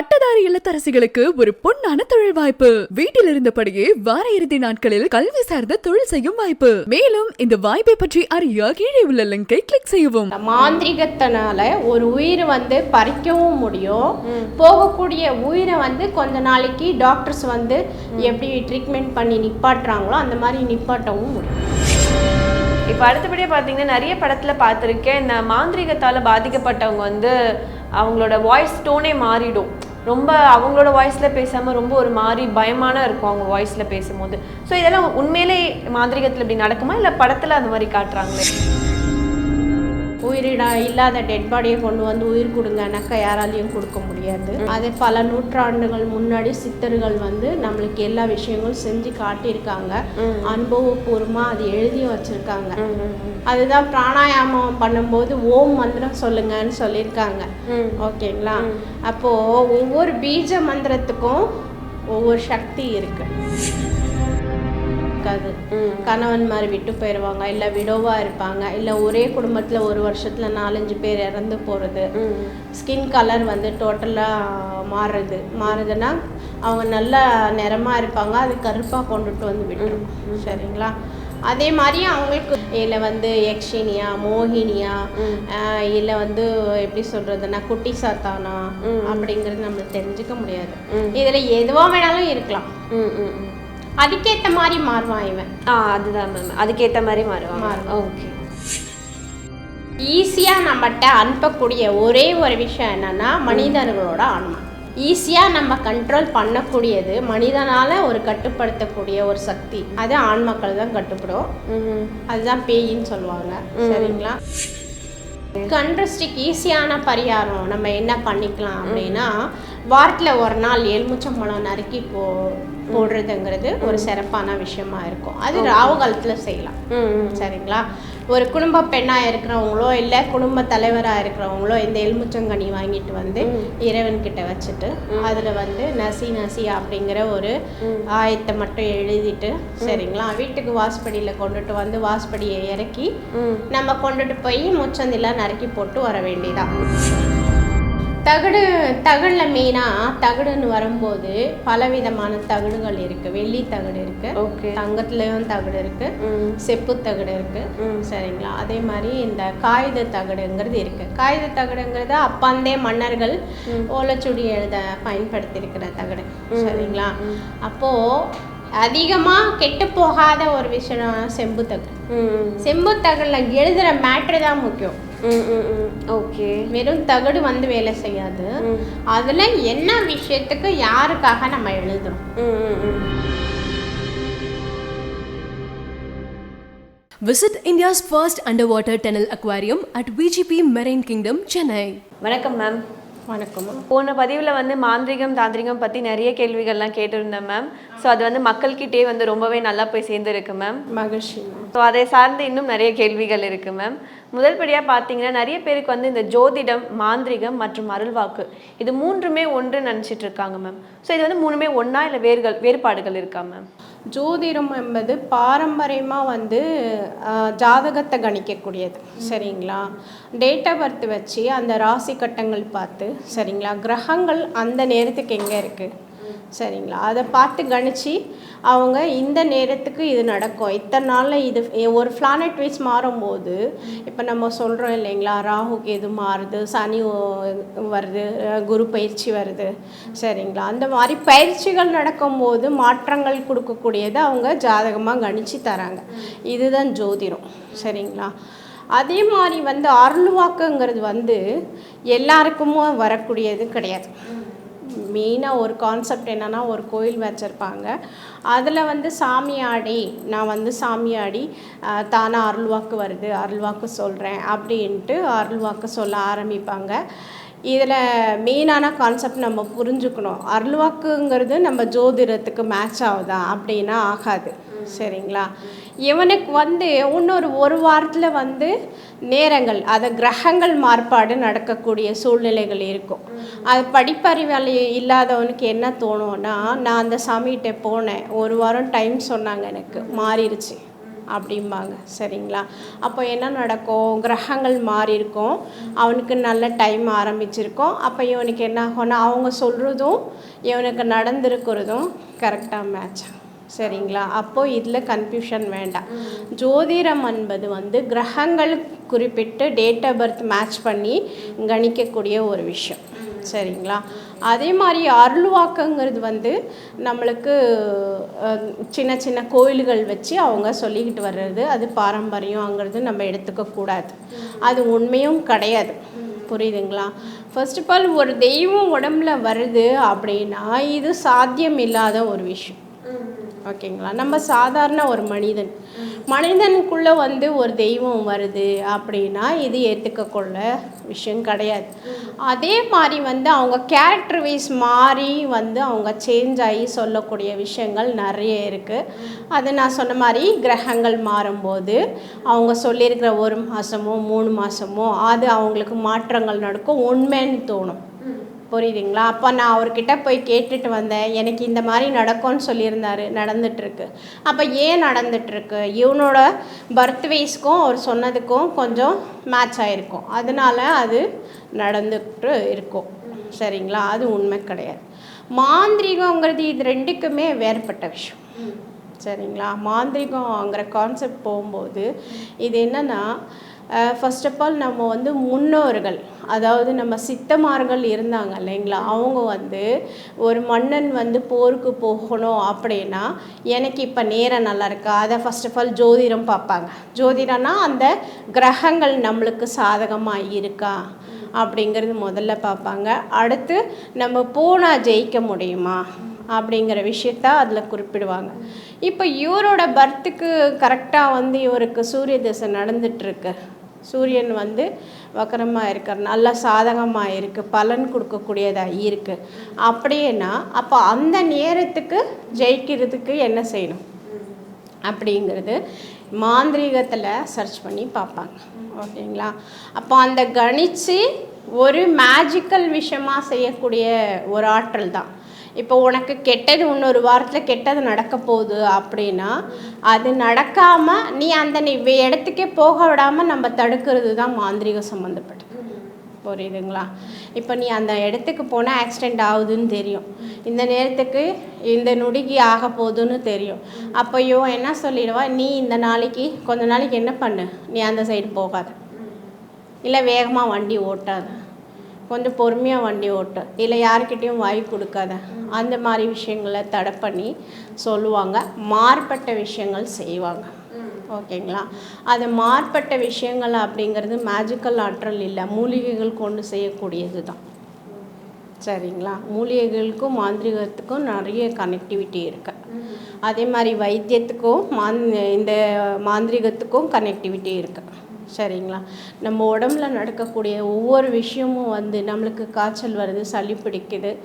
பட்டதாரி இல்லத்தரசிகளுக்கு ஒரு பொன்னான தொழில் வாய்ப்பு. வீட்டில் இருந்தபடியே வார இறுதி நாட்களில் கல்வி சார்ந்த தொழில் செய்யும் வாய்ப்பு. மேலும் இந்த வாய்ப்பை பற்றி அறிய கீழே உள்ள லிங்கை கிளிக் செய்யவும். மாந்திரிகத்தினால ஒரு உயிர் வந்து பறிக்கவும் முடியும். போகக்கூடிய உயிரை வந்து கொஞ்ச நாளைக்கு டாக்டர்ஸ் வந்து எப்படி ட்ரீட்மெண்ட் பண்ணி நிப்பாட்டுறாங்களோ அந்த மாதிரி நிப்பாட்டவும் முடியும். இப்போ அடுத்தபடியாக பார்த்தீங்கன்னா நிறைய படத்தில் பார்த்துருக்கேன் இந்த மாந்திரீகத்தால் பாதிக்கப்பட்டவங்க வந்து அவங்களோட வாய்ஸ் டோனே மாறிடும். ரொம்ப அவங்களோட வாய்ஸில் பேசாமல் ரொம்ப ஒரு மாதிரி பயமான இருக்கும் அவங்க வாய்ஸில் பேசும்போது. ஸோ இதெல்லாம் உண்மையிலே மாந்திரிகத்தில் இப்படி நடக்குமா? இல்லை படத்தில் அந்த மாதிரி காட்டுறாங்களே? உயிரிடா இல்லாத டெட் பாடியை கொண்டு வந்து உயிர் கொடுங்கனாக்கா யாராலையும் கொடுக்க முடியாது. அது பல நூற்றாண்டுகள் முன்னாடி சித்தர்கள் வந்து நம்மளுக்கு எல்லா விஷயங்களும் செஞ்சு காட்டியிருக்காங்க. அனுபவபூர்வமாக அது எழுதியும் வச்சிருக்காங்க. அதுதான் பிராணாயாமம் பண்ணும்போது ஓம் மந்திரம் சொல்லுங்கன்னு சொல்லியிருக்காங்க. ஓகேங்களா? அப்போ ஒவ்வொரு பீஜ மந்திரத்துக்கும் ஒவ்வொரு சக்தி இருக்கு. இருக்காது கணவன் மாதிரி விட்டு போயிடுவாங்க இல்லை விடோவா இருப்பாங்க இல்லை ஒரே குடும்பத்தில் ஒரு வருஷத்தில் நாலஞ்சு பேர் இறந்து போகிறது ஸ்கின் கலர் வந்து டோட்டலாக மாறுறது மாறுதுன்னா அவங்க நல்ல நிறமாக இருப்பாங்க அது கருப்பாக கொண்டுட்டு வந்து விட்டுரும். சரிங்களா? அதே மாதிரி அவங்களுக்கு இல்லை வந்து யக்ஷினியா மோகினியா இல்லை வந்து எப்படி சொல்கிறதுனா குட்டி சாத்தானா அப்படிங்கிறது நம்மளுக்கு தெரிஞ்சுக்க முடியாது. இதில் எதுவாக வேணாலும் இருக்கலாம். ம் ம். அதுக்கேற்ற மாதிரி மாறுவான் இவன். ஆ அதுதான் மேம் அதுக்கேற்ற மாதிரி மாறுவாங்க. ஓகே ஈஸியாக நம்மகிட்ட அனுப்பக்கூடிய ஒரே ஒரு விஷயம் என்னன்னா மனிதர்களோட ஆன்மா. ஈஸியாக நம்ம கண்ட்ரோல் பண்ணக்கூடியது மனிதனால் ஒரு கட்டுப்படுத்தக்கூடிய ஒரு சக்தி. அது ஆன்மாக்கள் தான் கட்டுப்படும். அதுதான் பேயின்னு சொல்லுவாங்க. சரிங்களா? கண்ட்ரஸ்டிக் ஈஸியான பரிகாரம் நம்ம என்ன பண்ணிக்கலாம் அப்படின்னா வாரத்தில் ஒரு நாள் எலுமிச்சம்பழம் நறுக்கி போ போடுறதுங்கிறது ஒரு சிறப்பான விஷயமா இருக்கும். அது ராவு காலத்தில் செய்யலாம். சரிங்களா? ஒரு குடும்ப பெண்ணாக இருக்கிறவங்களோ இல்லை குடும்ப தலைவராக இருக்கிறவங்களோ இந்த எலுமிச்சங்கனி வாங்கிட்டு வந்து இறைவன் கிட்ட வச்சுட்டு அதில் வந்து நசி நசி அப்படிங்கிற ஒரு ஆயத்தை மட்டும் எழுதிட்டு சரிங்களா? வீட்டுக்கு வாசப்படியில் கொண்டுட்டு வந்து வாசப்படியை இறக்கி நம்ம கொண்டுட்டு போய் முச்சந்திலாம் நறுக்கி போட்டு வர வேண்டியதான் தகடு தகடில் மெயினாக தகடுன்னு வரும்போது பலவிதமான தகடுகள் இருக்குது வெள்ளி தகடு இருக்குது ஓகே தங்கத்துலேயும் தகடு இருக்குது செப்பு தகடு இருக்கு. ம். சரிங்களா? அதே மாதிரி இந்த காகித தகடுங்கிறது இருக்கு. காகித தகடுங்கிறது அப்பந்தே மன்னர்கள் ஓலைச்சுடி எழுத பயன்படுத்தியிருக்கிற தகடு. சரிங்களா? அப்போ அதிகமா கெட்டு போகாத ஒரு விஷயம் செம்பு தகடு. செம்பு தகடுல எழுதுற மேட்ரு தான் முக்கியம். ஓகே. வெறும் தகடு வந்து வேலை செய்யாது. அதுல என்ன விஷயத்துக்கு யாருக்காக நம்ம எழுதுறோம்? ம் ம் ம். Visit India's first underwater tunnel aquarium at VGP Marine Kingdom, Chennai. வணக்கம் மேம் வணக்கமா போன பதிவில் வந்து மாந்திரிகம் தாந்திரிகம் பற்றி நிறைய கேள்விகள்லாம் கேட்டிருந்தேன் மேம் ஸோ அது வந்து மக்கள்கிட்டே வந்து ரொம்பவே நல்லா போய் சேர்ந்துருக்கு மேம் மகிழ்ச்சி ஸோ அதை சார்ந்து இன்னும் நிறைய கேள்விகள் இருக்குது மேம் முதல் படியாக பார்த்தீங்கன்னா நிறைய பேருக்கு வந்து இந்த ஜோதிடம் மாந்திரிகம் மற்றும் அருள்வாக்கு இது மூன்றுமே ஒன்று நினச்சிட்டு இருக்காங்க மேம் ஸோ இது வந்து மூணுமே ஒன்றா இல்லை வேறுகள் வேறுபாடுகள் இருக்கா மேம் ஜோதிடம் என்பது பாரம்பரியமாக வந்து ஜாதகத்தை கணிக்கக்கூடியது. சரிங்களா? டேட் ஆஃப் பர்த் வச்சு அந்த ராசி கட்டங்கள் பார்த்து சரிங்களா? கிரகங்கள் அந்த நேரத்துக்கு எங்கே இருக்குது சரிங்களா? அதை பார்த்து கணிச்சு அவங்க இந்த நேரத்துக்கு இது நடக்கும். இத்தனை நாளில் இது ஒரு பிளானட் வைஸ் மாறும்போது இப்போ நம்ம சொல்கிறோம் இல்லைங்களா? ராகு கேது மாறுது சனி வருது குரு பயிற்சி வருது. சரிங்களா? அந்த மாதிரி பயிற்சிகள் நடக்கும்போது மாற்றங்கள் கொடுக்கக்கூடியதை அவங்க ஜாதகமாக கணிச்சு தராங்க. இதுதான் ஜோதிடம். சரிங்களா? அதே மாதிரி வந்து அருள்வாக்குங்கிறது வந்து எல்லாருக்குமோ வரக்கூடியது கிடையாது. மெயினாக ஒரு கான்செப்ட் என்னென்னா ஒரு கோயில் வச்சுருப்பாங்க. அதில் வந்து சாமியாடி நான் வந்து சாமியாடி தானாக அருள்வாக்கு வருது. அருள்வாக்கு சொல்கிறேன் அப்படின்ட்டு அருள்வாக்கு சொல்ல ஆரம்பிப்பாங்க. இதில் மெயினான கான்செப்ட் நம்ம புரிஞ்சுக்கணும். அருள்வாக்குங்கிறது நம்ம ஜோதிடத்துக்கு மேட்ச் ஆகுதா? அப்படின்னா ஆகாது. சரிங்களா? இவனுக்கு வந்து இன்னொரு ஒரு வாரத்தில் வந்து நேரங்கள் அதை கிரகங்கள் மாறுபாடு நடக்கக்கூடிய சூழ்நிலைகள் இருக்கும். அது படிப்பறிவாளி இல்லாதவனுக்கு என்ன தோணும்னா நான் அந்த சாமிகிட்ட போனேன் ஒரு வாரம் டைம் சொன்னாங்க எனக்கு மாறிடுச்சு அப்படிம்பாங்க. சரிங்களா? அப்போ என்ன நடக்கும்? கிரகங்கள் மாறி இருக்கும். அவனுக்கு நல்ல டைம் ஆரம்பிச்சிருக்கும். அப்போ இவனுக்கு என்ன ஆகும்னா அவங்க சொல்கிறதும் இவனுக்கு நடந்திருக்கிறதும் கரெக்டாக மேட்ச் சரிங்களா? அப்போ இதில் கன்ஃபியூஷன் வேண்டாம். ஜோதிடம் என்பது வந்து கிரகங்கள் குறிப்பிட்டு டேட் ஆஃப் பர்த் மேட்ச் பண்ணி கணிக்கக்கூடிய ஒரு விஷயம். சரிங்களா? அதே மாதிரி அருள்வாக்குங்கிறது வந்து நம்மளுக்கு சின்ன சின்ன கோயில்கள் வச்சு அவங்க சொல்லிக்கிட்டு வர்றது அது பாரம்பரியங்கிறது நம்ம எடுத்துக்க கூடாது. அது உண்மையும் கிடையாது. புரியுதுங்களா? ஃபர்ஸ்ட் ஆஃப் ஆல் ஒரு தெய்வம் உடம்புல வருது அப்படின்னா இது சாத்தியம் இல்லாத ஒரு விஷயம். ஓகேங்களா? நம்ம சாதாரண ஒரு மனிதன். மனிதனுக்குள்ளே வந்து ஒரு தெய்வம் வருது அப்படின்னா இது ஏற்றுக்கொள்ள விஷயம் கிடையாது. அதே மாதிரி வந்து அவங்க கேரக்டர் வைஸ் மாறி வந்து அவங்க சேஞ்ச் ஆகி சொல்லக்கூடிய விஷயங்கள் நிறைய இருக்குது அது நான் சொன்ன மாதிரி கிரகங்கள் மாறும்போது அவங்க சொல்லியிருக்கிற ஒரு மாதமோ மூணு மாதமோ அது அவங்களுக்கு மாற்றங்கள் நடக்கும். உண்மைன்னு தோணும். புரியுதுங்களா? அப்போ நான் அவர்கிட்ட போய் கேட்டுட்டு வந்தேன். எனக்கு இந்த மாதிரி நடக்கும்னு சொல்லியிருந்தாரு. நடந்துட்டுருக்கு. அப்போ ஏன் நடந்துட்டுருக்கு? இவனோட பர்த் வைஸ்க்கும் அவர் சொன்னதுக்கும் கொஞ்சம் மேட்ச் ஆகிருக்கும் அதனால அது நடந்துட்டு இருக்கும். சரிங்களா? அது உண்மை கிடையாது. மாந்திரிகங்கிறது இது ரெண்டுக்குமே வேறுபட்ட விஷயம். சரிங்களா? மாந்திரிகங்கிற கான்செப்ட் போகும்போது இது என்னென்னா ஃபர்ஸ்ட் ஆஃப் ஆல் நம்ம வந்து முன்னோர்கள் அதாவது நம்ம சித்தமார்கள் இருந்தாங்க இல்லைங்களா? அவங்க வந்து ஒரு மன்னன் வந்து போருக்கு போகணும் அப்படின்னா எனக்கு இப்போ நேரம் நல்லா இருக்கா? அதை ஃபர்ஸ்ட் ஆஃப் ஆல் ஜோதிடம் பார்ப்பாங்க. ஜோதிடம்னா அந்த கிரகங்கள் நம்மளுக்கு சாதகமாக இருக்கா? அப்படிங்கிறது முதல்ல பார்ப்பாங்க. அடுத்து நம்ம போனால் ஜெயிக்க முடியுமா? அப்படிங்கிற விஷயத்த அதில் குறிப்பிடுவாங்க. இப்போ இவரோட பர்த்துக்கு கரெக்டாக வந்து இவருக்கு சூரிய திசை நடந்துட்டுருக்கு சூரியன் வந்து வக்கரமாக இருக்கிற நல்ல சாதகமாக இருக்குது பலன் கொடுக்கக்கூடியதாக இருக்குது அப்படின்னா அப்போ அந்த நேரத்துக்கு ஜெயிக்கிறதுக்கு என்ன செய்யணும்? அப்படிங்கிறது மாந்திரீகத்தில் சர்ச் பண்ணி பார்ப்பாங்க. ஓகேங்களா? அப்போ அந்த கணிச்சு ஒரு மேஜிக்கல் விஷயமாக செய்யக்கூடிய ஒரு ஆற்றல் தான். இப்போ உனக்கு கெட்டது இன்னொரு வாரத்தில் கெட்டது நடக்க போகுது அப்படின்னா அது நடக்காமல் நீ அந்த நீ இடத்துக்கே போக விடாமல் நம்ம தடுக்கிறது தான் மாந்திரீகம் சம்மந்தப்பட்டது புரியுதுங்களா? இப்போ நீ அந்த இடத்துக்கு போனால் ஆக்சிடெண்ட் ஆகுதுன்னு தெரியும். இந்த நேரத்துக்கு இந்த நொடிக்கு ஆக போகுதுன்னு தெரியும். அப்போ என்ன சொல்லிடுவா? நீ இந்த நாளைக்கு கொஞ்ச நாளைக்கு என்ன பண்ணு? நீ அந்த சைடு போகாத. இல்லை வேகமாக வண்டி ஓட்டாது. கொஞ்சம் பொறுமையாக வண்டி ஓட்டு இல்லை யாருக்கிட்டேயும் வாய் கொடுக்காத. அந்த மாதிரி விஷயங்களை தடை பண்ணி சொல்லுவாங்க. மாறுபட்ட விஷயங்கள் செய்வாங்க. ஓகேங்களா? அது மாறுபட்ட விஷயங்கள் அப்படிங்கிறது மேஜிக்கல் ஆற்றல் இல்லை. மூலிகைகள் கொண்டு செய்யக்கூடியது தான். சரிங்களா? மூலிகைகளுக்கும் மாந்திரிகத்துக்கும் நிறைய கனெக்டிவிட்டி இருக்கு. அதே மாதிரி வைத்தியத்துக்கும் மாந் இந்த மாந்திரிகத்துக்கும் கனெக்டிவிட்டி இருக்குது சரிங்களா? நம்ம உடம்புல நடக்கக்கூடிய ஒவ்வொரு விஷயமும் வந்து நம்மளுக்கு காய்ச்சல் வருது சளி பிடிக்குது.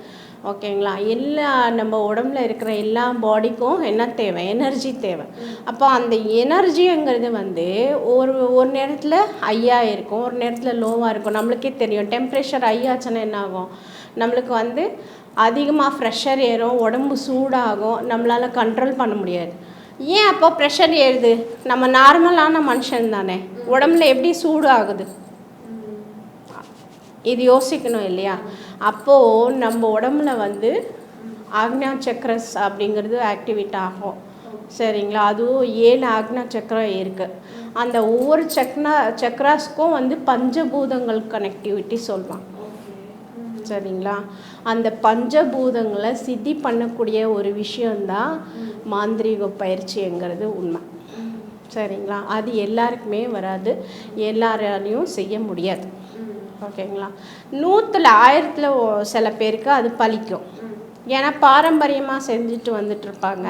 ஓகேங்களா? எல்லா நம்ம உடம்புல இருக்கிற எல்லா பாடிக்கும் என்ன தேவை? எனர்ஜி தேவை. அப்போ அந்த எனர்ஜிங்கிறது வந்து ஒரு ஒரு நேரத்தில் ஹையாக இருக்கும். ஒரு நேரத்தில் லோவாக இருக்கும். நம்மளுக்கே தெரியும். டெம்ப்ரேச்சர் ஹையாச்சுன்னா என்ன ஆகும்? நம்மளுக்கு வந்து அதிகமாக ஃப்ரெஷர் ஏறும். உடம்பு சூடாகும். நம்மளால் கண்ட்ரோல் பண்ண முடியாது. ஏன் அப்போ ப்ரெஷர் ஏறுது? நம்ம நார்மலான மனுஷன் தானே. உடம்புல எப்படி சூடு ஆகுது இது யோசிக்கணும் இல்லையா? அப்போது நம்ம உடம்புல வந்து ஆக்ஞா சக்கரஸ் அப்படிங்கிறது ஆக்டிவேட் ஆகும். சரிங்களா? அதுவும் ஏழு ஆக்ஞா சக்கரம் இருக்குது அந்த ஒவ்வொரு சக்னா சக்ராஸ்க்கும் வந்து பஞ்சபூதங்கள் கனெக்டிவிட்டி சொல்லுவாங்க. சரிங்களா அந்த பஞ்சபூதங்களை சித்தி பண்ணக்கூடிய ஒரு விஷயந்தான் மாந்திரீக பயிற்சிங்கிறது உண்மை. சரிங்களா? அது எல்லாருக்குமே வராது. எல்லாராலையும் செய்ய முடியாது. ஓகேங்களா? நூற்றில் ஆயிரத்தில் சில பேருக்கு அது பலிக்கும் ஏன்னா பாரம்பரியமாக செஞ்சுட்டு வந்துட்டுருப்பாங்க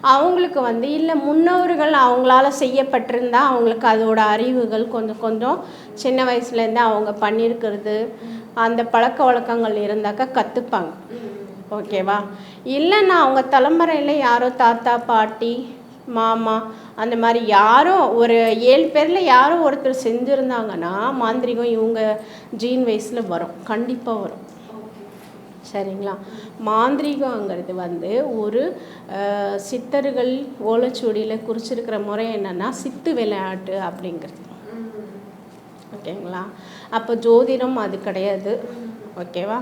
அவங்களுக்கு வந்து இல்லை முன்னோர்கள் அவங்களால செய்யப்பட்டிருந்தா அவங்களுக்கு அதோட அறிவுகள் கொஞ்சம் கொஞ்சம் சின்ன வயசுலேருந்து அவங்க பண்ணியிருக்கிறது அந்த பழக்க வழக்கங்கள் இருந்தாக்கா கற்றுப்பாங்க ஓகேவா? இல்லைன்னா அவங்க தலைமுறையில் யாரோ தாத்தா பாட்டி மாமா அந்த மாதிரி யாரோ ஒரு ஏழு பேரில் யாரோ ஒருத்தர் செஞ்சுருந்தாங்கன்னா மாந்திரிகம் இவங்க ஜீன் வயசில் வரும். கண்டிப்பாக வரும். சரிங்களா? மாந்திரிகங்கிறது வந்து ஒரு சித்தர்கள் ஓலைச்சுவடியில் குறிச்சிருக்கிற முறை என்னன்னா சித்து விளையாட்டு அப்படிங்கிறது. ஓகேங்களா? அப்போ ஜோதிடம் அது கிடையாது. ஓகேவா?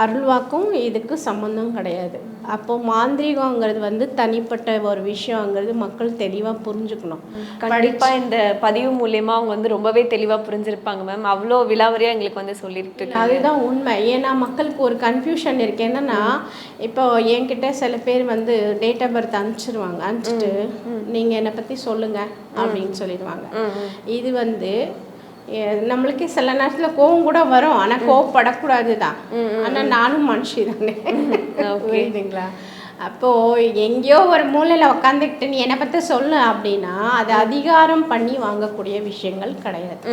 அருள்வாக்கும் இதுக்கு சம்மந்தம் கிடையாது. அப்போ மாந்திரீகங்கிறது வந்து தனிப்பட்ட ஒரு விஷயங்கிறது மக்கள் தெளிவாக புரிஞ்சுக்கணும். கண்டிப்பா. இந்த பதிவு மூலியமா அவங்க வந்து ரொம்பவே தெளிவா புரிஞ்சிருப்பாங்க மேம். அவ்வளோ விலாவரியா எங்களுக்கு வந்து சொல்லிட்டு அதுதான் உண்மை. ஏன்னா மக்களுக்கு ஒரு கன்ஃபியூஷன் இருக்கு. என்னன்னா இப்போ என்கிட்ட சில பேர் வந்து டேட் ஆஃப் பர்த் அனுப்பிச்சிருவாங்க. அனுப்பிச்சிட்டு நீங்கள் என்னை பற்றி சொல்லுங்க அப்படின்னு சொல்லிடுவாங்க. இது வந்து நம்மளுக்கு சில நேரத்தில் கோவம் கூட வரும். ஆனால் கோவப்படக்கூடாது தான் ஆனால் நானும் மனுஷி தானே. புரியுதுங்களா? அப்போது எங்கேயோ ஒரு மூலையில் உக்காந்துக்கிட்டு நீ என்னை பற்றி சொல்லு அப்படின்னா அது அதிகாரம் பண்ணி வாங்கக்கூடிய விஷயங்கள் கிடையாது.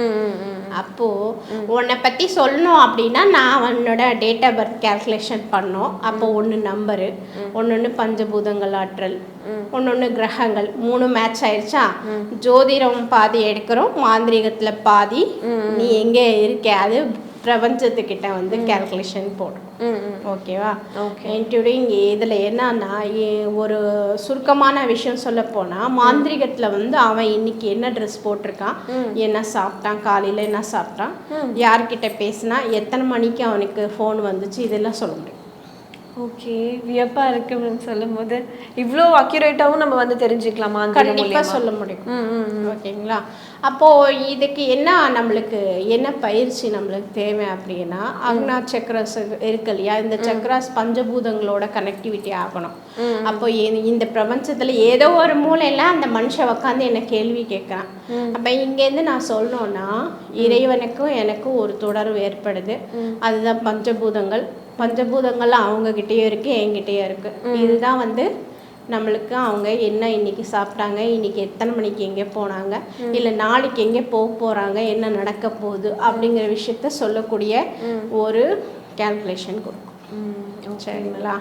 அப்போது உன்னை பற்றி சொல்லணும் அப்படின்னா நான் உன்னோட டேட் ஆஃப் பர்த் கேல்குலேஷன் பண்ணோம். அப்போ ஒன்று நம்பரு ஒன்று பஞ்சபூதங்கள் ஆற்றல் ஒன்று கிரகங்கள் மூணு மேட்ச் ஆயிடுச்சா ஜோதிடம் பாதி எடுக்கிறோம் மாந்திரீகத்தில் பாதி. நீ எங்கே இருக்க? அது பிரபஞ்சத்துக்கிட்ட வந்து கேல்குலேஷன் போடும். ம், ம். ஓகேவா. இன்க்ளூடிங் இதில் என்னன்னா ஒரு சுருக்கமான விஷயம் சொல்ல போனால் மாந்திரிகத்தில் வந்து அவன் இன்னைக்கு என்ன ட்ரெஸ் போட்டிருக்கான் என்ன சாப்பிட்டான் காலையில் என்ன சாப்பிட்டான் யார்கிட்ட பேசினா எத்தனை மணிக்கு அவனுக்கு ஃபோன் வந்துச்சு இதெல்லாம் சொல்ல முடியும். ஓகே வியப்பா இருக்கு மேம் சொல்லும் போது இவ்வளோ அக்யூரேட்டாவும் நம்ம வந்து தெரிஞ்சுக்கலாமா அந்த கண்டிப்பாக சொல்ல முடியும். ஓகேங்களா? அப்போது இதுக்கு என்ன நம்மளுக்கு என்ன பயிற்சி நம்மளுக்கு தேவை அப்படின்னா அக்னா சக்கரஸ் இருக்கு இல்லையா? இந்த சக்கராஸ் பஞ்சபூதங்களோட கனெக்டிவிட்டி ஆகணும். அப்போ இந்த பிரபஞ்சத்தில் ஏதோ ஒரு மூலையில் அந்த மனுஷன் உட்காந்து என்ன கேள்வி கேட்குறான். அப்போ இங்கேருந்து நான் சொல்லணும்னா இறைவனுக்கும் எனக்கும் ஒரு தொடர்பு ஏற்படுது. அதுதான் பஞ்சபூதங்கள். பஞ்சபூதங்கள் அவங்கக்கிட்டேயும் இருக்குது என்கிட்டயும் இருக்குது இதுதான் வந்து நம்மளுக்கு அவங்க என்ன இன்னைக்கு சாப்பிட்டாங்க இன்னைக்கு எத்தனை மணிக்கு எங்கே போனாங்க இல்லை நாளைக்கு எங்கே போக போகிறாங்க என்ன நடக்க போகுது அப்படிங்கிற விஷயத்த சொல்லக்கூடிய ஒரு கேல்குலேஷன் கொடுக்கும். சரிங்களா?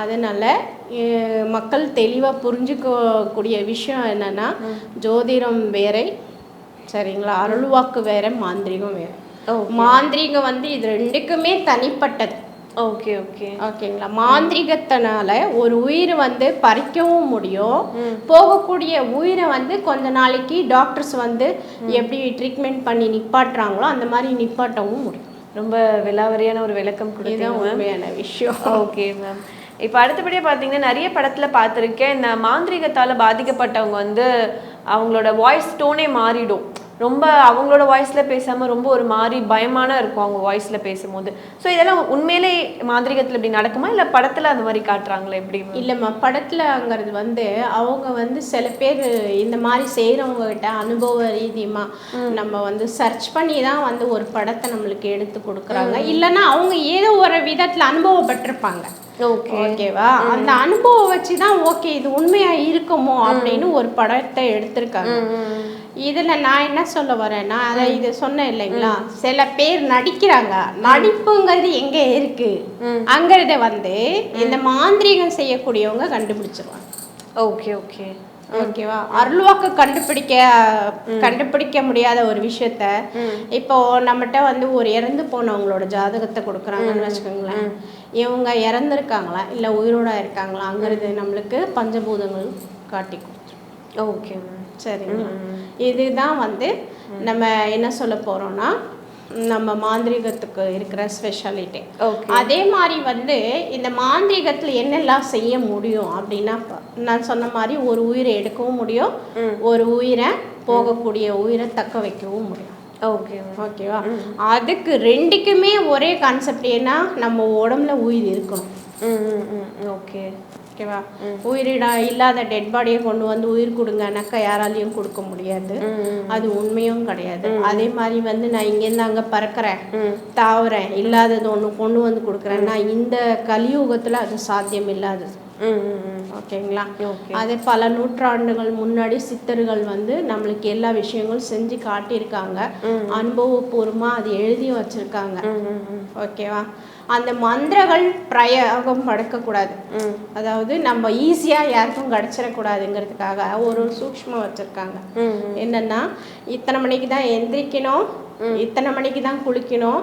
அதனால் மக்கள் தெளிவாக புரிஞ்சுக்கக்கூடிய விஷயம் என்னன்னா ஜோதிடம் வேறை சரிங்களா? அருள்வாக்கு வேற மாந்திரிகம் வேற. மாந்திரிகம் வந்து இது ரெண்டுக்குமே தனிப்பட்டது. Okay okay. ஓகேங்களா? மாந்திரிகத்தினால ஒரு உயிர் வந்து பறிக்கவும் முடியும். போகக்கூடிய உயிரை வந்து கொஞ்ச நாளைக்கு டாக்டர்ஸ் வந்து எப்படி ட்ரீட்மெண்ட் பண்ணி நிப்பாட்டுறாங்களோ அந்த மாதிரி நிப்பாட்டவும் முடியும். ரொம்ப விலாவரியான ஒரு விளக்கம் கொடுத்தீங்க. உண்மையான விஷயம். Okay ma'am. இப்போ அடுத்தபடியாக பார்த்தீங்கன்னா நிறைய படத்தில் பார்த்துருக்கேன் இந்த மாந்திரிகத்தால் பாதிக்கப்பட்டவங்க வந்து அவங்களோட வாய்ஸ் டோனே மாறிடும். ரொம்ப அவங்களோட வாய்ஸில் பேசாமல் ரொம்ப ஒரு மாதிரி பயமான இருக்கும் அவங்க வாய்ஸில் பேசும்போது. ஸோ இதெல்லாம் உண்மையிலே மாந்திரிகத்தில் இப்படி நடக்குமா? இல்லை படத்தில் அந்த மாதிரி காட்டுறாங்களா? எப்படி? இல்லைம்மா படத்துலங்கிறது வந்து அவங்க வந்து சில பேர் இந்த மாதிரி செய்கிறவங்க கிட்ட அனுபவ ரீதியமாக நம்ம வந்து சர்ச் பண்ணி தான் வந்து ஒரு படத்தை நம்மளுக்கு எடுத்து கொடுக்குறாங்க. இல்லைன்னா அவங்க ஏதோ ஒரு விதத்தில் அனுபவப்பட்டிருப்பாங்க. ஓகே. ஓகேவா? அந்த அனுபவம் வச்சு தான் ஓகே இது உண்மையா இருக்குமோ? அப்படின்னு ஒரு படத்தை எடுத்திருக்காங்க. இதுல நான் என்ன சொல்ல வரேன்னா அதை இது சொன்னேன் இல்லைங்களா? சில பேர் நடிக்கிறாங்க. நடிப்புங்கிறது எங்க இருக்கு? அங்கிறத வந்து இந்த மாந்திரீகம் செய்யக்கூடியவங்க கண்டுபிடிச்சிருவாங்க. Okay okay. ஓகேவா? அருள்வாக்கு கண்டுபிடிக்க கண்டுபிடிக்க முடியாத ஒரு விஷயத்த இப்போ நம்மகிட்ட வந்து ஒரு இறந்து போனவங்களோட ஜாதகத்தை கொடுக்குறாங்கன்னு வச்சுக்கோங்களேன். இவங்க இறந்துருக்காங்களா? இல்லை உயிரோட இருக்காங்களாங்கிறது நம்மளுக்கு பஞ்சபூதங்கள் காட்டி கொடுத்துரும். Okay ma'am. சரிங்களா? இதுதான் வந்து நம்ம என்ன சொல்ல போறோம்னா நம்ம மாந்திரீகத்துக்கு இருக்கிற ஸ்பெஷாலிட்டி அதே மாதிரி வந்து இந்த மாந்திரீகத்தில் என்னெல்லாம் செய்ய முடியும் அப்படின்னா நான் சொன்ன மாதிரி ஒரு உயிரை எடுக்கவும் முடியும் ஒரு உயிரை போகக்கூடிய உயிரை தக்க வைக்கவும் முடியும். ஓகே ஓகேவா? அதுக்கு ரெண்டுக்குமே ஒரே கான்செப்ட் ஏன்னா நம்ம உடம்புல உயிர் இருக்கணும். ஓகே ஓகேவா? உயிரிடா இல்லாத டெட் பாடியை கொண்டு வந்து உயிர் கொடுங்கனாக்கா யாராலையும் கொடுக்க முடியாது. அது உண்மையும் கிடையாது. அதே மாதிரி வந்து நான் இங்கேருந்து அங்கே பறக்கிறேன் தாவுறேன் இல்லாதது ஒன்று கொண்டு வந்து கொடுக்குறேன்னா இந்த கலியுகத்தில் அது சாத்தியம் இல்லாதது ஓகேங்களா? ஓகே. அது பல நூற்றாண்டுகள் முன்னாடி சித்தர்கள் வந்து நம்மளுக்கு எல்லா விஷயங்களும் செஞ்சு காட்டியிருக்காங்க. அனுபவபூர்வமாக அது எழுதியும் வச்சிருக்காங்க. ஓகேவா? அந்த மந்திரங்கள் பிரயோகம் படுக்கக்கூடாது. அதாவது நம்ம ஈஸியாக யாருக்கும் கிடச்சிடக்கூடாதுங்கிறதுக்காக ஒரு சூக்ஷ்மம் வச்சுருக்காங்க. என்னன்னா இத்தனை மணிக்கு தான் எந்திரிக்கணும் இத்தனை மணிக்கு தான் குளிக்கணும்.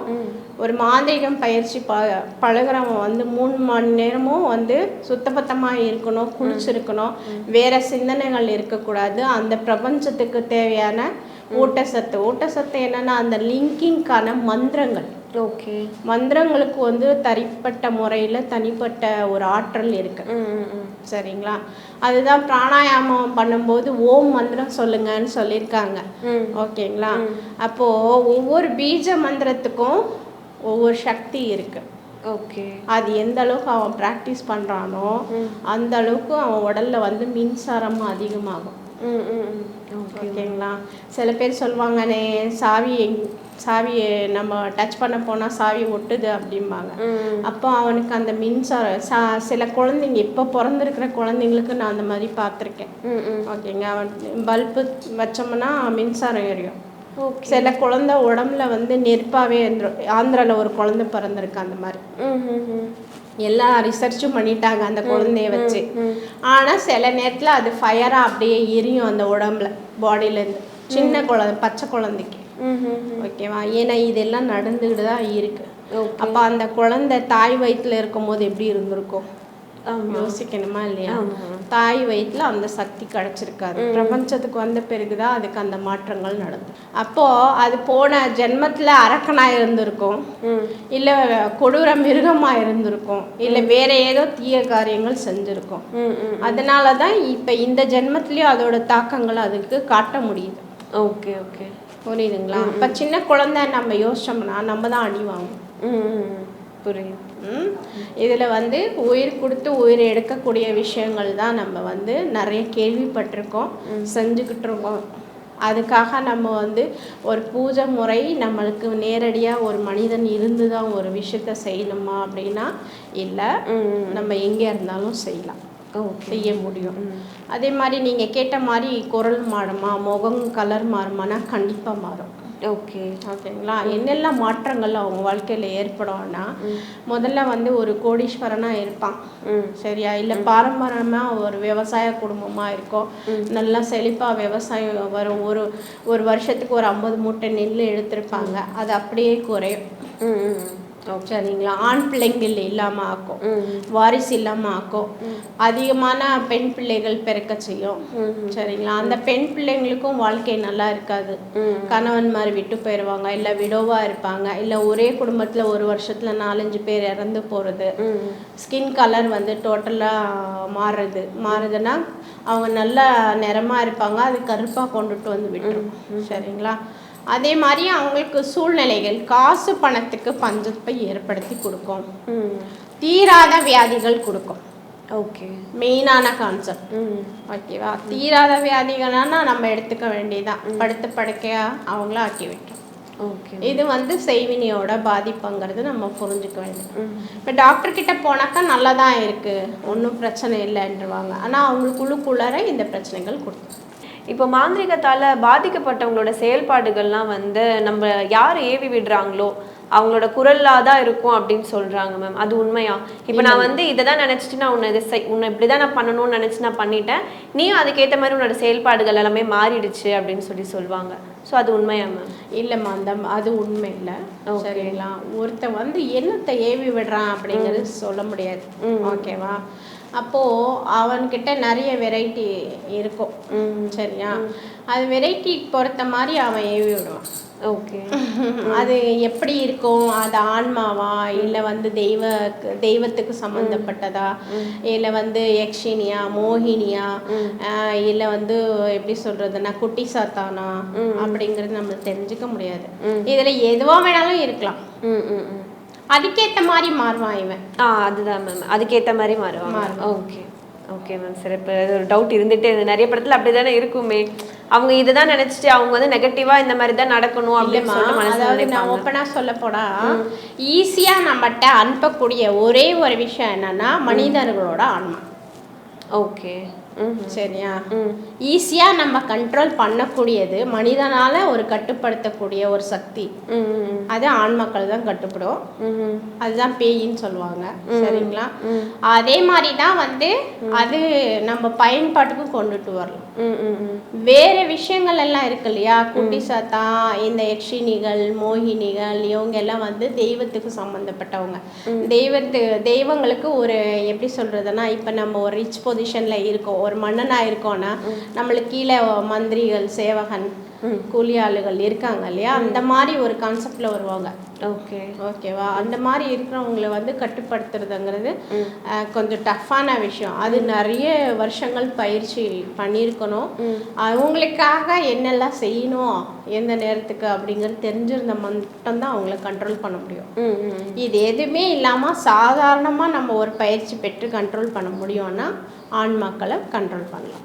ஒரு மாந்திரிகம் பயிற்சி ப பழகுறவன் வந்து மூணு மணி நேரமும் வந்து சுத்தபத்தமாக இருக்கணும் குளிச்சிருக்கணும். வேற சிந்தனைகள் இருக்கக்கூடாது. அந்த பிரபஞ்சத்துக்கு தேவையான ஊட்டச்சத்து. ஊட்டச்சத்து என்னன்னா அந்த லிங்கிங்க்கான மந்திரங்கள். ஓகே. மந்திரங்களுக்கு வந்து தனிப்பட்ட முறையில் தனிப்பட்ட ஒரு ஆற்றல் இருக்கு. சரிங்களா? அதுதான் பிராணாயாமம் பண்ணும்போது ஓம் மந்திரம் சொல்லுங்கன்னு சொல்லியிருக்காங்க. ஓகேங்களா? அப்போ ஒவ்வொரு பீஜ மந்திரத்துக்கும் ஒவ்வொரு சக்தி இருக்கு. ஓகே. அது எந்த அளவுக்கு அவன் ப்ராக்டிஸ் பண்றானோ அந்த அளவுக்கு அவன் உடல்ல வந்து மின்சாரமும் அதிகமாகும். ஓகேங்களா. சில பேர் சொல்லுவாங்கண்ணே சாவி எங்- சாவி நம்ம டச் பண்ண போனால் சாவி ஒட்டுது அப்படிம்பாங்க. அப்போ அவனுக்கு அந்த மின்சாரம் சா சில குழந்தைங்க இப்போ பிறந்திருக்கிற குழந்தைங்களுக்கு நான் அந்த மாதிரி பார்த்துருக்கேன். ஓகேங்க. அவன் பல்பு வச்சோம்னா மின்சாரம் எரியும். சில குழந்தை உடம்புல வந்து நெருப்பாகவே இருந்துரும். ஆந்திராவில் ஒரு குழந்தை பிறந்திருக்கு அந்த மாதிரி. எல்லா ரிசர்ச்சும் பண்ணிட்டாங்க அந்த குழந்தைய வச்சு. ஆனால் சில நேரத்தில் அது ஃபயராக அப்படியே எரியும் அந்த உடம்புல பாடியிலேருந்து சின்ன குழந்தை பச்சை குழந்தைக்கு. ஓகேவா ஏன்னா இதெல்லாம் நடந்துக்கிட்டு தான் இருக்கு. அப்போ அந்த குழந்தை தாய் வயிற்றுல இருக்கும்போது எப்படி இருந்திருக்கும்? யோசிக்கணுமா இல்லையா? தாய் வயிற்றுல அந்த சக்தி கிடைச்சிருக்காது. பிரபஞ்சத்துக்கு வந்த பிறகுதான் அதுக்கு அந்த மாற்றங்கள் நடக்கும். அப்போ அது போன ஜென்மத்துல அரக்கனா இருந்திருக்கும். இல்ல கொடூர மிருகமா இருந்திருக்கும். இல்ல வேற ஏதோ தீய காரியங்கள் செஞ்சிருக்கும். அதனால தான் இப்ப இந்த ஜென்மத்திலயும் அதோட தாக்கங்கள் அதுக்கு காட்ட முடியுது. Okay okay. புரியுதுங்களா? இப்ப சின்ன குழந்தை நம்ம யோசிச்சோம்னா நம்ம தான் அடி வாங்குவோம். ம் ம் ம். புரியுது. இதுல வந்து உயிர் கொடுத்து உயிர் எடுக்கக்கூடிய விஷயங்கள் தான் நம்ம வந்து நிறைய கேள்விப்பட்டிருக்கோம் செஞ்சுக்கிட்டு இருக்கோம் அதுக்காக நம்ம வந்து ஒரு பூஜை முறை நம்மளுக்கு நேரடியாக ஒரு மனிதன் இருந்து தான் ஒரு விஷயத்த செய்யணுமா அப்படின்னா இல்லை நம்ம எங்கே இருந்தாலும் செய்யலாம் செய்ய முடியும். அதே மாதிரி நீங்கள் கேட்ட மாதிரி குரல் மாறுமா முகம் கலர் மாறுமானா கண்டிப்பாக மாறும். ஓகே ஓகேங்களா என்னெல்லாம் மாற்றங்கள் அவங்க வாழ்க்கையில் ஏற்படும்னா முதல்ல வந்து ஒரு கோடீஸ்வரனாக இருப்பான். சரியா? இல்லை பாரம்பரியமாக ஒரு விவசாய குடும்பமாக இருக்கும். நல்லா செழிப்பாக விவசாயம் வரும். ஒரு ஒரு வருஷத்துக்கு ஒரு ஐம்பது மூட்டை நெல் எடுத்திருப்பாங்க. அது அப்படியே குறையும். சரிங்களா ஆண் பிள்ளைங்கள் இல்லாமல் ஆக்கும் வாரிசு இல்லாமல் ஆக்கும் அதிகமான பெண் பிள்ளைகள் பிறக்க செய்யும். சரிங்களா? அந்த பெண் பிள்ளைங்களுக்கும் வாழ்க்கை நல்லா இருக்காது. கணவன் மாதிரி விட்டு போயிடுவாங்க இல்லை விடோவா இருப்பாங்க இல்லை ஒரே குடும்பத்தில் ஒரு வருஷத்தில் நாலஞ்சு பேர் இறந்து போகிறது ஸ்கின் கலர் வந்து டோட்டலாக மாறுறது. மாறுதுன்னா அவங்க நல்ல நிறமா இருப்பாங்க அது கருப்பாக கொண்டுட்டு வந்து விட்டுரும். சரிங்களா? அதே மாதிரி அவங்களுக்கு சூழ்நிலைகள் காசு பணத்துக்கு பஞ்சத்தை ஏற்படுத்தி கொடுக்கும். ம். தீராத வியாதிகள் கொடுக்கும். ஓகே. மெயினான கான்செப்ட் ம். ஓகேவா தீராத வியாதிகள்னா நம்ம எடுத்துக்க வேண்டியதான் படுத்து படுக்கையா அவங்கள ஆக்கி விட்டுரும் ஓகே. இது வந்து செய்வினியோட பாதிப்புங்கிறது நம்ம புரிஞ்சுக்க வேண்டும் இப்போ டாக்டர் கிட்ட போனாக்கா நல்லா தான் இருக்கு. ஒன்றும் பிரச்சனை இல்லைன்றவாங்க. ஆனால் அவங்களுக்கு உள்ளுக்குள்ளார இந்த பிரச்சனைகள் கொடுக்கும். இப்போ மாந்திரிகத்தால பாதிக்கப்பட்டவங்களோட செயல்பாடுகள்லாம் வந்து நம்ம யார் ஏவி விடுறாங்களோ அவங்களோட குரல்லா தான் இருக்கும் அப்படின்னு சொல்றாங்க மேம் அது உண்மையா? இப்போ நான் வந்து இதை தான் நினைச்சிட்டு நான் உன்னை இதை செய் உன்னை இப்படி தான் நான் பண்ணணும்னு நினைச்சு நான் பண்ணிட்டேன். நீயும் அதுக்கேற்ற மாதிரி உன்னோட செயல்பாடுகள் எல்லாமே மாறிடுச்சு அப்படின்னு சொல்லி சொல்லுவாங்க ஸோ அது உண்மையா மேம் இல்லைம்மா அந்த அது உண்மை இல்லை. சரிங்களா? ஒருத்தன் வந்து என்னத்தை ஏவி விடுறான் அப்படிங்கிறது சொல்ல முடியாது. ஓகேவா அப்போ அவன்கிட்ட நிறைய வெரைட்டி இருக்கும். சரியா? அது வெரைட்டி பொறுத்த மாதிரி அவன் ஏவி விடுவான். ஓகே. அது எப்படி இருக்கும்? அது ஆன்மாவா? இல்லை வந்து தெய்வ தெய்வத்துக்கு சம்மந்தப்பட்டதா இல்லை வந்து யக்ஷினியா மோகினியா? இல்லை வந்து எப்படி சொல்றதுன்னா குட்டி சாத்தானா? அப்படிங்கிறது நம்ம தெரிஞ்சுக்க முடியாது. இதுல எதுவா வேணாலும் இருக்கலாம். ம் ம். ம் அதுக்கேத்த மாதிரி மாறுவான் இவன். ஆ அதுதான் மேம் அதுக்கேற்ற மாதிரி மாறுவாங்க. ஓகே ஓகே மேம் சரி இப்போ ஒரு டவுட் இருந்துட்டே இருந்தது. நிறைய படத்துல அப்படி தானே இருக்குமே. அவங்க இதை தான் நினைச்சிட்டு அவங்க வந்து நெகட்டிவா இந்த மாதிரி தான் நடக்கணும் அப்படின்னு சொல்லிட்டு அதாவது நான் ஓப்பனா சொல்ல போனா ஈஸியா நம்மகிட்ட அனுப்பக்கூடிய ஒரே ஒரு விஷயம் என்னன்னா மனிதர்களோட ஆன்மா. ஓகே சரியா? ஈஸியாக நம்ம கண்ட்ரோல் பண்ணக்கூடியது மனிதனால ஒரு கட்டுப்படுத்தக்கூடிய ஒரு சக்தி. அது ஆண் மக்கள் தான் கட்டுப்படும். அதுதான் பேயின்னு சொல்லுவாங்க. சரிங்களா? அதே மாதிரி தான் வந்து அது நம்ம பயன்பாட்டுக்கு கொண்டுட்டு வரலாம். வேற விஷயங்கள் எல்லாம் இருக்கு இல்லையா? குட்டி சாத்தா இந்த யக்ஷினிகள் மோகினிகள் இவங்க எல்லாம் வந்து தெய்வத்துக்கு சம்மந்தப்பட்டவங்க தெய்வத்து தெய்வங்களுக்கு ஒரு எப்படி சொல்றதுன்னா இப்போ நம்ம ஒரு ரிச் பொசிஷன்ல இருக்கோம் ஒரு மன்னனா இருக்கோம்னா நம்மளுக்கு கீழே மந்திரிகள் சேவகன் கூலி ஆளுகள் இருக்காங்க இல்லையா? அந்த மாதிரி ஒரு கான்செப்ட்ல வருவாங்க. ஓகே. ஓகேவா அந்த மாதிரி இருக்கிறவங்கள வந்து கட்டுப்படுத்துறதுங்கிறது கொஞ்சம் டஃப்பான விஷயம். அது நிறைய வருஷங்கள் பயிற்சி பண்ணியிருக்கணும். அவங்களுக்காக என்னெல்லாம் செய்யணும் எந்த நேரத்துக்கு அப்படிங்கிறது தெரிஞ்சிருந்த மட்டும்தான் அவங்கள கண்ட்ரோல் பண்ண முடியும். இது எதுவுமே இல்லாமல் சாதாரணமாக நம்ம ஒரு பயிற்சி பெற்று கண்ட்ரோல் பண்ண முடியும்னா ஆண் மக்களை கண்ட்ரோல் பண்ணலாம்.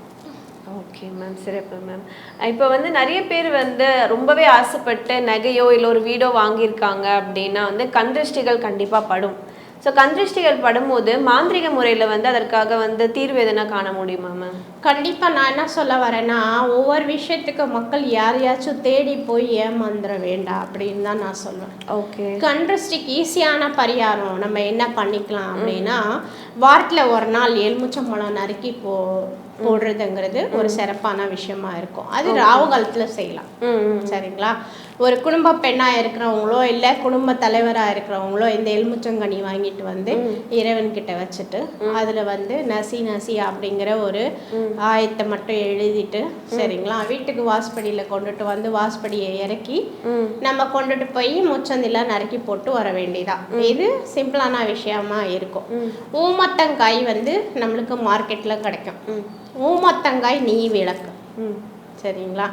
ஓகே மேம் சிறப்பு மேம் இப்போ வந்து நிறைய பேர் வந்து ரொம்பவே ஆசைப்பட்டு நகையோ இல்லை ஒரு வீடோ வாங்கியிருக்காங்க அப்படின்னா வந்து கண்திருஷ்டிகள் கண்டிப்பாக படும். ஸோ கண்திருஷ்டிகள் படும்போது மாந்திரிக முறையில் வந்து அதற்காக வந்து தீர்வு எதுனா காண முடியுமா மேம் கண்டிப்பாக நான் என்ன சொல்ல வரேன்னா ஒவ்வொரு விஷயத்துக்கு மக்கள் யாரையாச்சும் தேடி போய் ஏமாந்துட வேண்டாம் அப்படின்னு தான் நான் சொல்லுவேன் ஓகே கண்ட்ரஸ்டிக் ஈஸியான பரிகாரம் நம்ம என்ன பண்ணிக்கலாம் அப்படின்னா வாரத்தில் ஒரு நாள் எலுமிச்சம்பழம் நறுக்கி போ போடுறதுங்கிறது ஒரு சிறப்பான விஷயமா இருக்கும். அது ராவு காலத்தில் செய்யலாம். சரிங்களா? ஒரு குடும்ப பெண்ணாக இருக்கிறவங்களோ இல்லை குடும்ப தலைவராக இருக்கிறவங்களோ இந்த எலுமிச்சங்கனி வாங்கிட்டு வந்து இறைவன்கிட்ட வச்சுட்டு அதில் வந்து நசி நசி அப்படிங்கிற ஒரு ஆயத்தை மட்டும் எழுதிட்டு சரிங்களா? வீட்டுக்கு வாசப்படியில் கொண்டுட்டு வந்து வாசப்படியை இறக்கி நம்ம கொண்டுட்டு போய் முச்சந்தில நறுக்கி போட்டு வர வேண்டியதான் இது சிம்பிளான விஷயமா இருக்கும். ஊமத்தங்காய் வந்து நம்மளுக்கு மார்க்கெட்டில் கிடைக்கும். ஊமத்தங்காய் நெய் விளக்கு. சரிங்களா?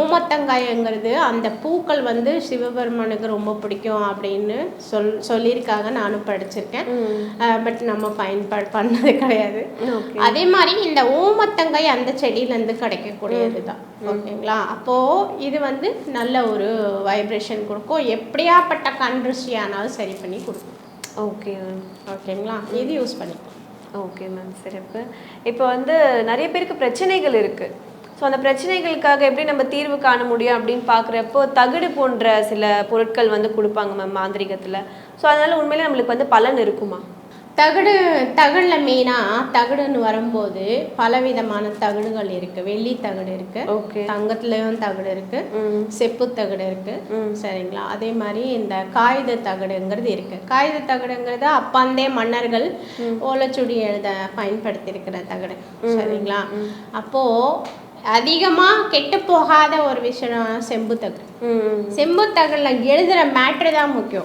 ஊமத்தங்காய்ங்கிறது அந்த பூக்கள் வந்து சிவபெருமானுக்கு ரொம்ப பிடிக்கும் அப்படின்னு சொல் சொல்லியிருக்காங்க நானும் படிச்சிருக்கேன். பட் நம்ம பயன்பாடு பண்ணது கிடையாது. அதே மாதிரி இந்த ஊமத்தங்காய் அந்த செடியிலேருந்து கிடைக்கக்கூடியது தான். ஓகேங்களா? அப்போது இது வந்து நல்ல ஒரு வைப்ரேஷன் கொடுக்கும். எப்படியாப்பட்ட கண்ட்ரிஸ்டி ஆனாலும் சரி பண்ணி கொடுக்கும். ஓகே ஓகேங்களா? இது யூஸ் பண்ணிக்கலாம். ஓகே மேம் சிறப்பு. இப்போ வந்து நிறைய பேருக்கு பிரச்சனைகள் இருக்கு. ஸோ அந்த பிரச்சனைகளுக்காக எப்படி நம்ம தீர்வு காண முடியும் அப்படின்னு பார்க்குறப்போ தகடு போன்ற சில பொருட்கள் வந்து கொடுப்பாங்க மேம் மாந்திரிகத்தில். ஸோ அதனால உண்மையிலே நம்மளுக்கு வந்து பலன் இருக்குமா? தகடு தகடில் மெயினாக தகடுன்னு வரும்போது பலவிதமான தகடுகள் இருக்குது வெள்ளி தகடு இருக்குது ஓகே தங்கத்துலேயும் தகடு இருக்குது செப்பு தகடு இருக்குது சரிங்களா? அதே மாதிரி இந்த காகித தகடுங்கிறது இருக்குது காகித தகடுங்கிறது அப்பந்தே மன்னர்கள் ஓலைச்சுடி எழுத பயன்படுத்தியிருக்கிற தகடு. சரிங்களா? அப்போது அதிகமாக கெட்டு போகாத ஒரு விஷயம் செம்பு தகடு ம். செம்பு தகடில் எழுதுகிற மேட்ரு தான் முக்கியம்.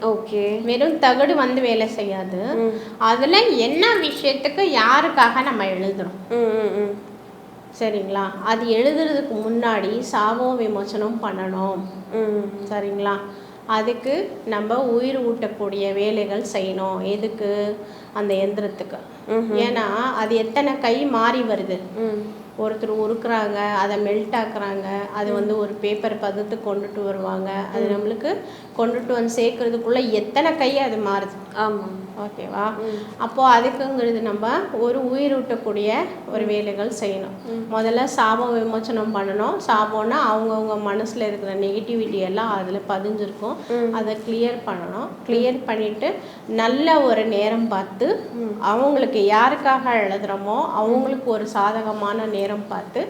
ஓகே. வெறும் தகடு வந்து வேலை செய்யாது. அதில் என்ன விஷயத்துக்கு யாருக்காக நம்ம எழுதுறோம்? ம் ம் ம். சரிங்களா? அது எழுதுறதுக்கு முன்னாடி சாபம் விமோசனம் பண்ணணும். சரிங்களா? அதுக்கு நம்ம உயிர் ஊட்டக்கூடிய வேலைகள் செய்யணும். எதுக்கு? அந்த எந்திரத்துக்கு. ஏன்னா அது எத்தனை கை மாறி வருது? ஒருத்தர் உருக்குறாங்க அதை மெல்ட் ஆக்குறாங்க அது வந்து ஒரு பேப்பர் பதத்து கொண்டுட்டு வருவாங்க. அது நம்மளுக்கு கொண்டுட்டு வந்து சேர்க்கறதுக்குள்ள எத்தனை கை அது மாறுது. ஆமாம் ஓகேவா? அப்போ அதுக்குங்கிறது நம்ம ஒரு உயிரூட்டக்கூடிய ஒரு வேலைகள் செய்யணும். முதல்ல சாபம் விமோசனம் பண்ணணும். சாபம்னா அவங்கவுங்க மனசுல இருக்கிற நெகட்டிவிட்டி எல்லாம் அதுல பதிஞ்சிருக்கும். அதை கிளியர் பண்ணணும். கிளியர் பண்ணிட்டு நல்ல ஒரு நேரம் பார்த்து அவங்களுக்கு யாருக்காக எழுதுறோமோ அவங்களுக்கு ஒரு சாதகமான நேரம் பார்த்து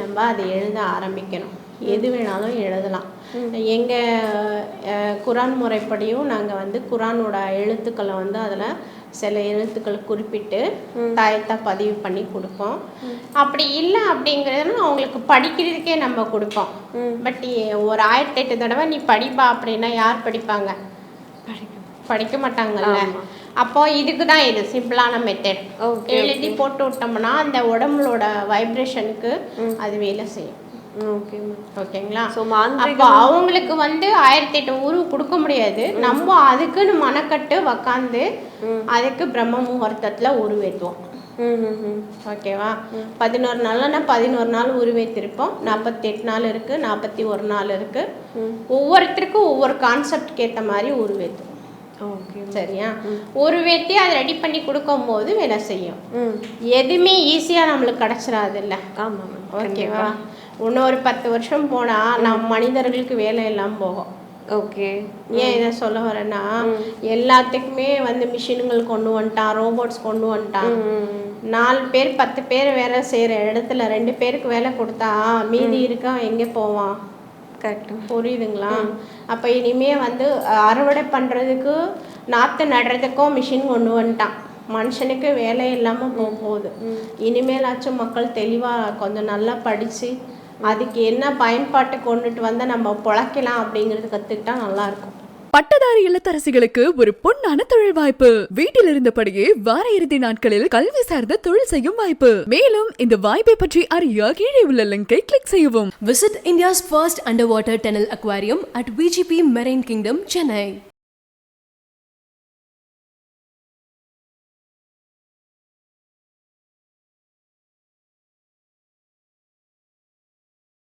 நம்ம அதை எழுத ஆரம்பிக்கணும். எது வேணாலும் எழுதலாம். எங்க அஹ், குரான் முறைப்படியும் நாங்க வந்து குரானோட எழுத்துக்களை வந்து அதுல சில எழுத்துக்களை குறிப்பிட்டு தாயத்தா பதிவு பண்ணி கொடுப்போம். அப்படி இல்லை அப்படிங்கிறதுனா அவங்களுக்கு படிக்கிறதுக்கே நம்ம கொடுப்போம். பட் ஒரு ஆயிரத்தி எட்டு தடவை நீ படிப்பா அப்படின்னா யார் படிப்பாங்க? படிக்க மாட்டாங்கல்ல? அப்போ இதுக்கு தான் இது சிம்பிளான மெத்தட் எழுதி போட்டு விட்டோம்னா அந்த உடம்புலோட வைப்ரேஷனுக்கு அது வேலை செய்யும். ஓகேங்களா? அப்போ அவங்களுக்கு வந்து ஆயிரத்தி எட்டு உருவு கொடுக்க முடியாது. நம்ம அதுக்குன்னு மனக்கட்டு உக்காந்து அதுக்கு பிரம்ம முகூர்த்தத்துல உருவேற்றுவோம் ஓகேவா? பதினோரு நாள்னா பதினோரு நாள் உருவேற்றிருப்போம் நாற்பத்தி எட்டு நாள் இருக்கு நாற்பத்தி ஒரு நாள் இருக்கு. ஒவ்வொருத்தருக்கும் ஒவ்வொரு கான்செப்ட்க்கு ஏற்ற மாதிரி உருவேற்றுவோம் ஓகே சரியா? ஒரு வெட்டி அதை ரெடி பண்ணி கொடுக்கும்போது வேலை செய்யும். எதுவுமே ஈஸியாக நம்மளுக்கு கிடச்சிடாதுல்ல ஆமாம் மேம் ஓகேவா? இன்னும் ஒரு பத்து வருஷம் போனால் நம் மனிதர்களுக்கு வேலை எல்லாம் போகும். ஓகே. ஏன் இதை சொல்ல வரேன்னா எல்லாத்துக்குமே வந்து மிஷின்கள் கொண்டு வந்துட்டான் ரோபோட்ஸ் கொண்டு வந்துட்டான். நாலு பேர் பத்து பேர் வேலை செய்கிற இடத்துல ரெண்டு பேருக்கு வேலை கொடுத்தா மீதி இருக்கா எங்கே போவான்? கரெக்ட். புரியுதுங்களா? அப்போ இனிமே வந்து அறுவடை பண்ணுறதுக்கு நாற்று நடுறதுக்கும் மிஷின் கொண்டு வந்துட்டான். மனுஷனுக்கு வேலை இல்லாமல் போக போகுது. இனிமேலாச்சும் மக்கள் தெளிவாக கொஞ்சம் நல்லா படித்து அதுக்கு என்ன பயன்பாட்டு கொண்டுட்டு வந்தால் நம்ம பொழைக்கலாம் அப்படிங்கிறது கற்றுக்கிட்டா நல்லாயிருக்கும். பட்டதாரி இல்லத்தரசிகளுக்கு ஒரு பொன்னான தொழில் வாய்ப்பு. வீட்டில் இருந்தபடியே வார இறுதி நாட்களில் கல்வி சார்ந்த தொழில் செய்யும் வாய்ப்பு. மேலும் இந்த வாய்ப்பை பற்றி அறிய கீழே உள்ள லிங்கை கிளிக் செய்யவும். Visit India's first underwater tunnel aquarium at VGP Marine Kingdom, Chennai.